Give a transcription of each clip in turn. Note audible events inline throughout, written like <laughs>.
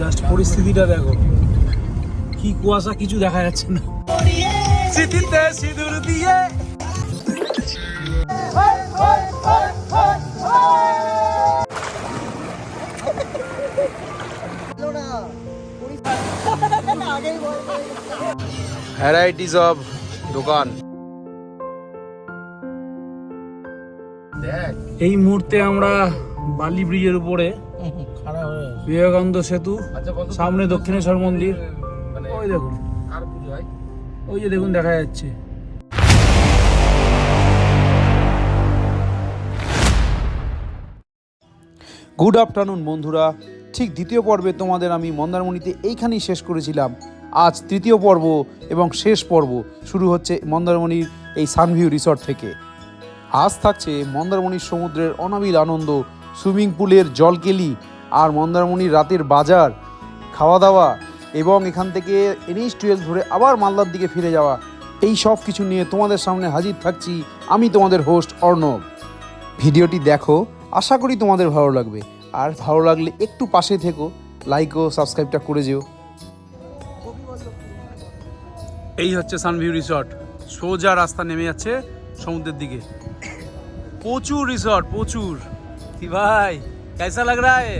Just পরিস্থিতিটা দেখো। কি কুয়াশা কিছু দেখা যাচ্ছে না। স্মৃতিতে সিঁদুর দিয়ে। ভ্যারাইটিস অফ দোকান। এই মুহূর্তে আমরা বালি ব্রিজের উপরে বিবেকানন্দ সেতু সামনে দক্ষিণেশ্বর মন্দির। ওই দেখুন। ওই যে দেখুন দেখা যাচ্ছে। গুড আফটারনুন বন্ধুরা। ঠিক দ্বিতীয় পর্বে তোমাদের আমি মন্দারমণিতে এইখানেই শেষ করেছিলাম। আজ তৃতীয় পর্ব এবং শেষ পর্ব শুরু হচ্ছে মন্দারমণির এই সানভিউ রিসর্ট থেকে। আজ থাকছে মন্দারমণির সমুদ্রের অনাবিল আনন্দ সুইমিং পুলের জলকেলি আর মন্দারমণির রাতের বাজার খাওয়া দাওয়া এবং এখান থেকে এনএইচ টুয়েলভ ধরে আবার মালদার দিকে ফিরে যাওয়া। এই সব কিছু নিয়ে তোমাদের সামনে হাজির থাকছি আমি তোমাদের হোস্ট অর্ণব। ভিডিওটি দেখো, আশা করি তোমাদের ভালো লাগবে। আর ভালো লাগলে একটু পাশে থেকো লাইক ও সাবস্ক্রাইবটা করে যেও। এই হচ্ছে সানভিউ রিসর্ট সোজা রাস্তা নেমে যাচ্ছে সমুদ্রের দিকে। প্রচুর রিসর্ট প্রচুর। কি ভাই? कैसा लग रहा है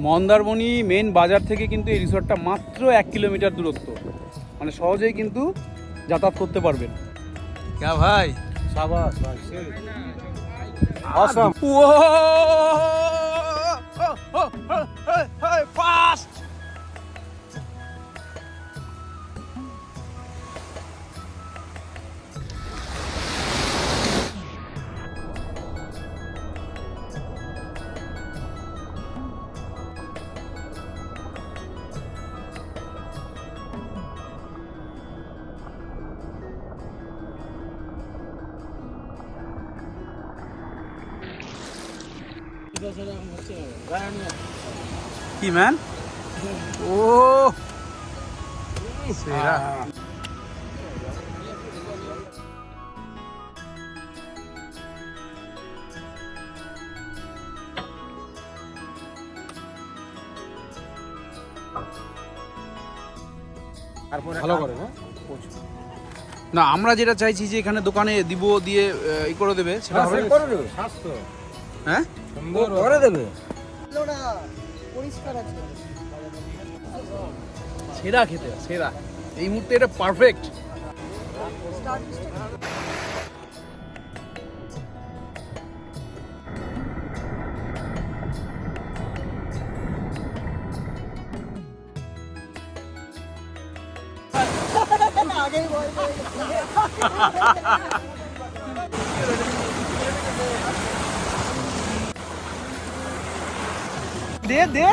মন্দারমণি মেন বাজার থেকে কিন্তু এই রিসর্টটা মাত্র এক কিলোমিটার দূরত্ব মানে সহজেই কিন্তু যাতায়াত করতে পারবেন ক্যা ভাই সাবাস ভাই Awesome. Fast! কি ম্যান ও সেরা ভালো করে না না আমরা যেটা চাইছি যে এখানে দোকানে দিব দিয়ে ই করে দেবে সেটা হবে হ্যাঁ? করে দেবে। সেরা খেতে সেরা। এই মুহূর্তে এটা পারফেক্ট <laughs> দে দে।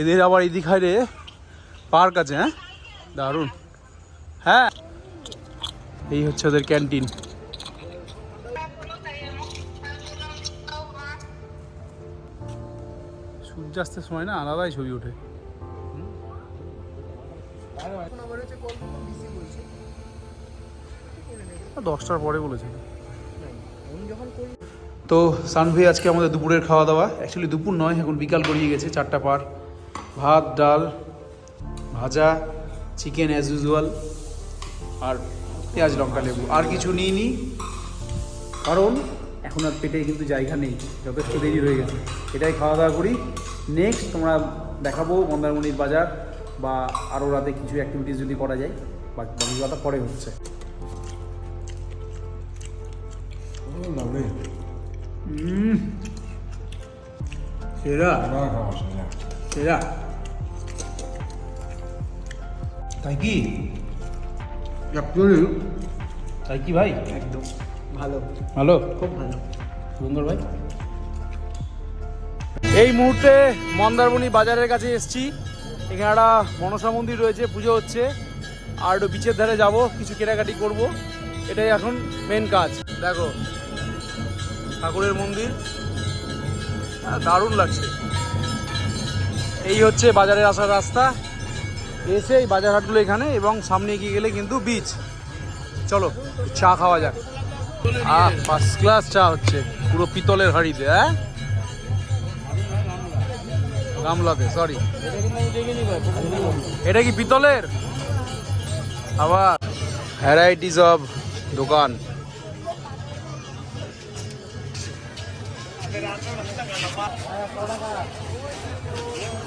এদের আবার দীঘায় রে পার্ক আছে হ্যাঁ? দারুণ। হ্যাঁ। এই হচ্ছে ওদের ক্যান্টিন। সূর্যাস্তের সময় না আলাদাই ছবি ওঠে। দশটার পরে বলেছিল তো সানভি আজকে আমাদের দুপুরের খাওয়া দাওয়া। অ্যাকচুয়ালি দুপুর নয়, এখন বিকাল গড়িয়ে গেছে, চারটা পার। ভাত ডাল ভাজা চিকেন অ্যাজ ইউজুয়াল আর পেঁয়াজ লঙ্কা লেবু। আর কিছু নিই নি কারণ এখন আর পেটে কিন্তু জায়গা নেই যথেষ্ট দেরি রয়ে গেছে। এটাই খাওয়া দাওয়া করি। নেক্সট তোমরা দেখাবো মন্দারমণির বাজার বা আরও রাতে কিছু অ্যাক্টিভিটিস যদি করা যায় বাকি বাকি কথা পরে হচ্ছে। সেরা। সেরা। তাই কি তাই কি ভাই? একদম ভালো। ভালো? খুব ভালো। সুন্দর ভাই। এই মুহূর্তে মন্দারমণি বাজারের কাছে এসেছি। এখানে একটা মনসা মন্দির রয়েছে পুজো হচ্ছে। আর একটু বিচের ধারে যাব কিছু কেনাকাটি করব। এটাই এখন মেন কাজ। দেখো ঠাকুরের মন্দির। দারুণ লাগছে। এই হচ্ছে বাজারে আসার রাস্তা। এসে এই বাজার হাটগুলো এখানে এবং সামনে এগিয়ে গেলে কিন্তু বিচ চলো, চা খাওয়া যাক। আহ ফার্স্ট ক্লাস চা হচ্ছে, পুরো পিতলের হাঁড়িতে হ্যাঁ? গামলাতে সরি এটা কি পিতলের? আবার। ভ্যারাইটিস অফ দোকান।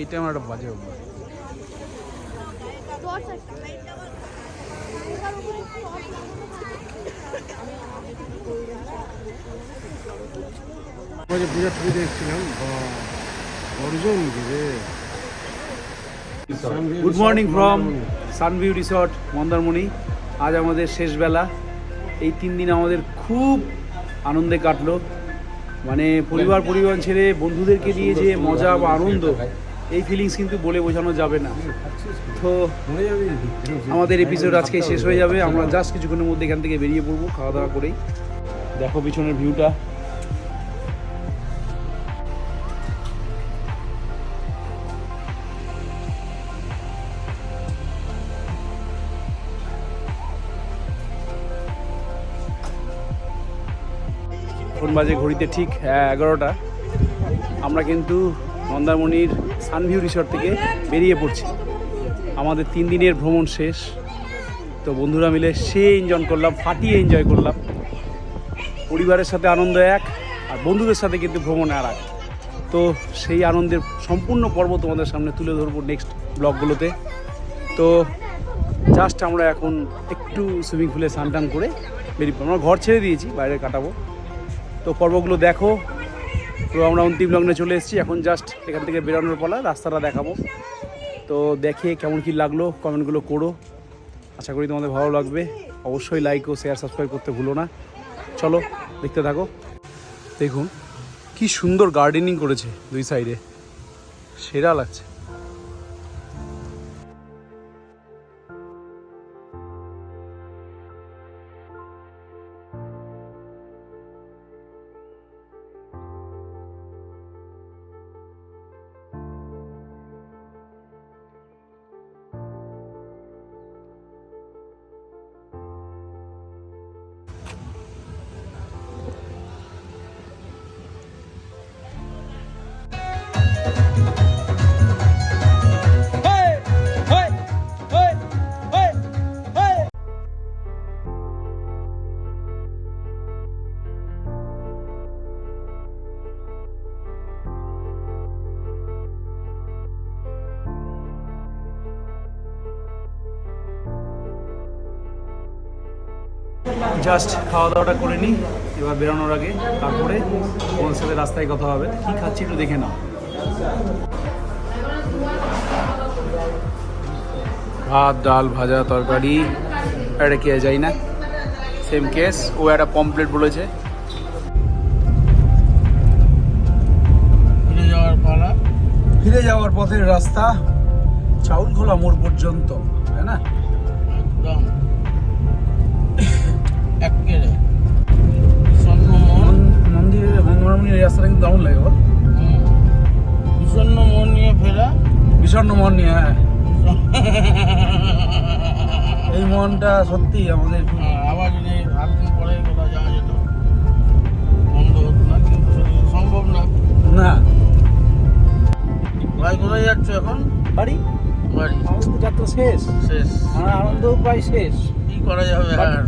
এইটা আমার একটা বাজে অভ্যাস। পূজা টুকু দেখছিলাম Arjun good morning from Sunview resort Mandarmani. আজ আমাদের শেষ বেলা। এই তিন দিন আমাদের খুব আনন্দে কাটলো। মানে পরিবার পরিবার ছেড়ে বন্ধুদেরকে দিয়ে যে মজা বা আনন্দ, এই ফিলিংস কিন্তু বলে বোঝানো যাবে না। তো আমাদের এপিসোড আজকে শেষ হয়ে যাবে। আমরা জাস্ট কিছুক্ষণের মধ্যে এখান থেকে বেরিয়ে পড়ব খাওয়া দাওয়া করেই। দেখো পিছনের ভিউটা এখন বাজে ঘড়িতে ঠিক এগারোটা। আমরা কিন্তু মন্দারমণির সানভিউ রিসর্ট থেকে বেরিয়ে পড়ছি। আমাদের তিন দিনের ভ্রমণ শেষ। তো বন্ধুরা মিলে সে এনজয় করলাম, ফাটিয়ে এনজয় করলাম। পরিবারের সাথে আনন্দ এক, আর বন্ধুদের সাথে কিন্তু ভ্রমণ আর এক। তো সেই আনন্দের সম্পূর্ণ পর্ব তোমাদের সামনে তুলে ধরবো নেক্সট ব্লগগুলোতে তো জাস্ট আমরা এখন একটু সুইমিং পুলে স্নান টান করে বেরিয়ে আমরা ঘর ছেড়ে দিয়েছি, বাইরে কাটাবো। তো পর্বগুলো দেখো। তো আমরা অন্তিম লগ্নে চলে এসেছি। এখন জাস্ট এখান থেকে বেরোনোর পালা, রাস্তাটা দেখাবো। তো দেখে কেমন কি লাগল, কমেন্টগুলো করো। আশা করি তোমাদের ভালো লাগবে। অবশ্যই লাইক ও শেয়ার সাবস্ক্রাইব করতে ভুলো না। চলো, দেখতে থাকো। দেখুন, কি সুন্দর গার্ডেনিং করেছে দুই সাইডে সেরা লাগছে। জাস্ট খাওয়া দাওয়াটা করে নিই এবার বেরোনোর আগে তারপরে তোমাদের সাথে রাস্তায় কথা হবে। কি খাচ্ছি একটু দেখে নাও। ভাত ডাল ভাজা তরকারি এটা কে যাই না। সেম কেস ও একটা পমপ্লেট বলেছে। ফিরে যাওয়ার পালা। ফিরে যাওয়ার পথের রাস্তা চাউল খোলা মোড় পর্যন্ত তাই না? মনটা সত্যি আমাদের হ্যাঁ, আবার যদি দিন পরে কোথাও যাওয়া যেত বন্ধ হতো না কিন্তু সম্ভব না। না। ভাই কোথায় যাচ্ছ এখন? বাড়ি? বাড়ি। আমাদের তো যাত্রা শেষ। শেষ। আমার আনন্দ প্রায় শেষ। কি করা যাবে। আর?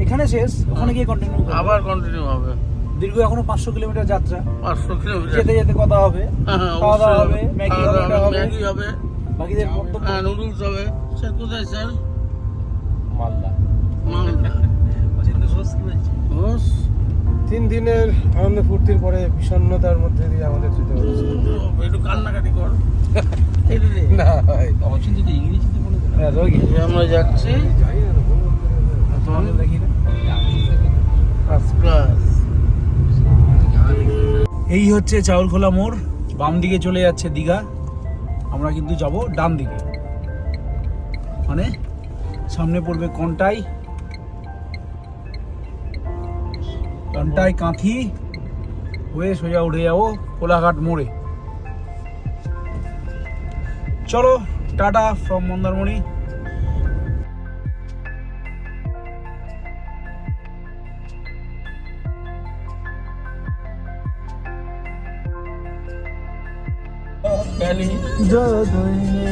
এখানে শেষ ওখানে গিয়ে কন্টিনিউ আবার কন্টিনিউ হবে। দীর্ঘ এখনও পাঁচশো কিলোমিটার যাত্রা। পাঁচশো কিলোমিটার। যেতে যেতে কথা হবে। হ্যাঁ, হ্যাঁ, খাওয়া দাওয়া হবে, ম্যাগি হবে। ম্যাগি হবে। বাকিদের হ্যাঁ নুডলস হবে। স্যার কোথায় স্যার? ঘোষ তিন দিনের আনন্দ ফুর্তির পরে বিষণ্ণতার মধ্যে দিয়ে আমাদের যেতে হচ্ছে। একটু কান্নাকাটি কর। এই না ভাই। হ্যাঁ, রোগী। আমরা যাচ্ছি। তোমাদের দেখি না? এই হচ্ছে চাউলখোলা মোড়। বাম দিকে চলে যাচ্ছে দীঘা। আমরা কিন্তু যাব ডান দিকে। মানে সামনে পড়বে কন্টাই। কন্টাই কাঁথি হয়ে সোজা উঠে যাবো কোলাঘাট মোড়ে চলো টাটা ফ্রম মন্দারমণি पहली जो दुनिया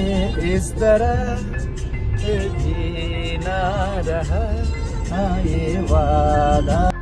इस तरह जीना रहा हाँ ये वादा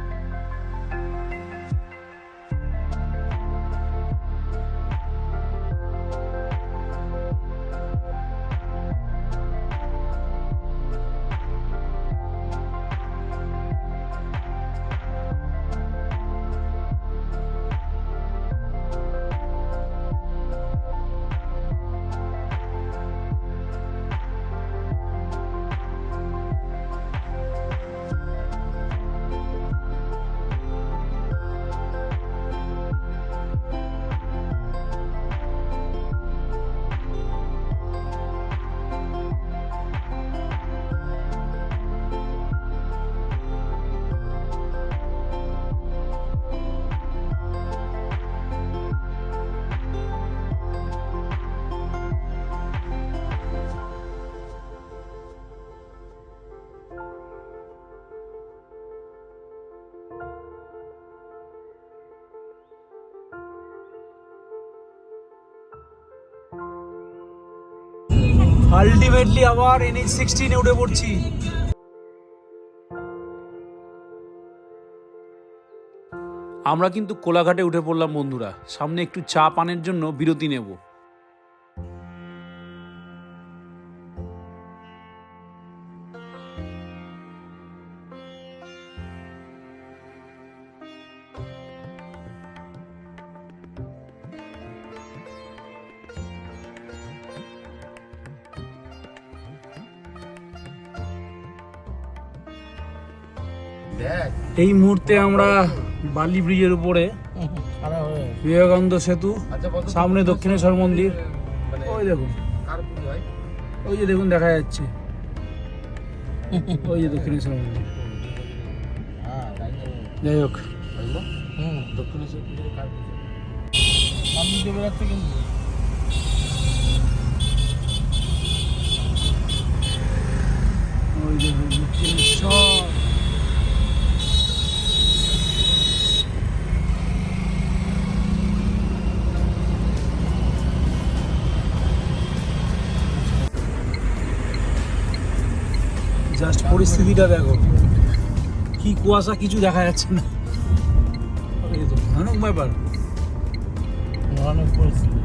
আলটিমেটলি আবার এনএইচ সিক্সটিনে উঠে পড়ছি। আমরা কিন্তু কোলাঘাটে উঠে পড়লাম বন্ধুরা। সামনে একটু চা পানের জন্য বিরতি নেব। এই মুহূর্তে আমরা বালি ব্রিজের উপরে বিবেকানন্দ সেতু সামনে দক্ষিণেশ্বর মন্দির। ওই দেখুন। ওই যে দেখুন দেখা যাচ্ছে। ওই যে দক্ষিণেশ্বর মন্দির। হ্যাঁ। যাই হোক। ওই যে দক্ষিণেশ্বর। পরিস্থিতিটা দেখো। কি কুয়াশা কিছু দেখা যাচ্ছে না। ভয়ানক ব্যাপার। অনেক পরিস্থিতি।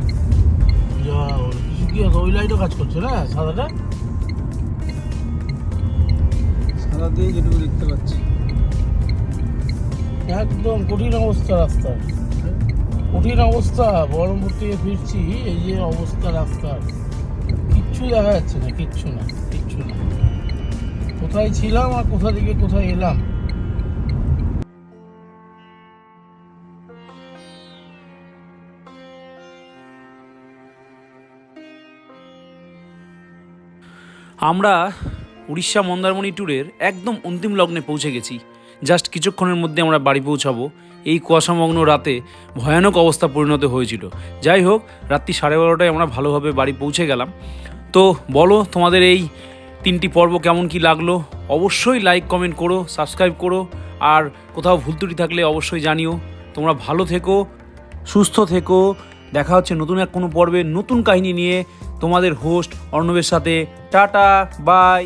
যা বলো। কিছু কি ওই লাইটও কাজ করছে না? সাদাটা? সাদা যেটুকু দেখতে পাচ্ছি। একদম কঠিন অবস্থা রাস্তার কঠিন অবস্থা। বহরমপুর থেকে ফিরছি এই যে অবস্থা রাস্তার। কিচ্ছু দেখা যাচ্ছে না কিচ্ছু না। কোথায় ছিলাম আর কোথা থেকে কোথায় এলাম? আমরা উড়িষ্যা মন্দারমণি ট্যুরের একদম অন্তিম লগ্নে পৌঁছে গেছি। জাস্ট কিছুক্ষণের মধ্যে আমরা বাড়ি পৌঁছাবো। এই কুয়াশামগ্ন রাতে ভয়ানক অবস্থা পরিণত হয়েছিল। যাই হোক, রাত্রি সাড়ে বারোটায় আমরা ভালোভাবে বাড়ি পৌঁছে গেলাম। তো বলো, তোমাদের এই তিনটি পর্ব কেমন কি লাগল অবশ্যই লাইক কমেন্ট করো সাবস্ক্রাইব করো, আর কোথাও ভুল ত্রুটি থাকলে অবশ্যই জানিও। তোমরা ভালো থেকো, সুস্থ থেকো। দেখা হচ্ছে নতুন এক কোনো পর্বে নতুন কাহিনী নিয়ে। তোমাদের হোস্ট অর্ণবের সাথে। Tata bye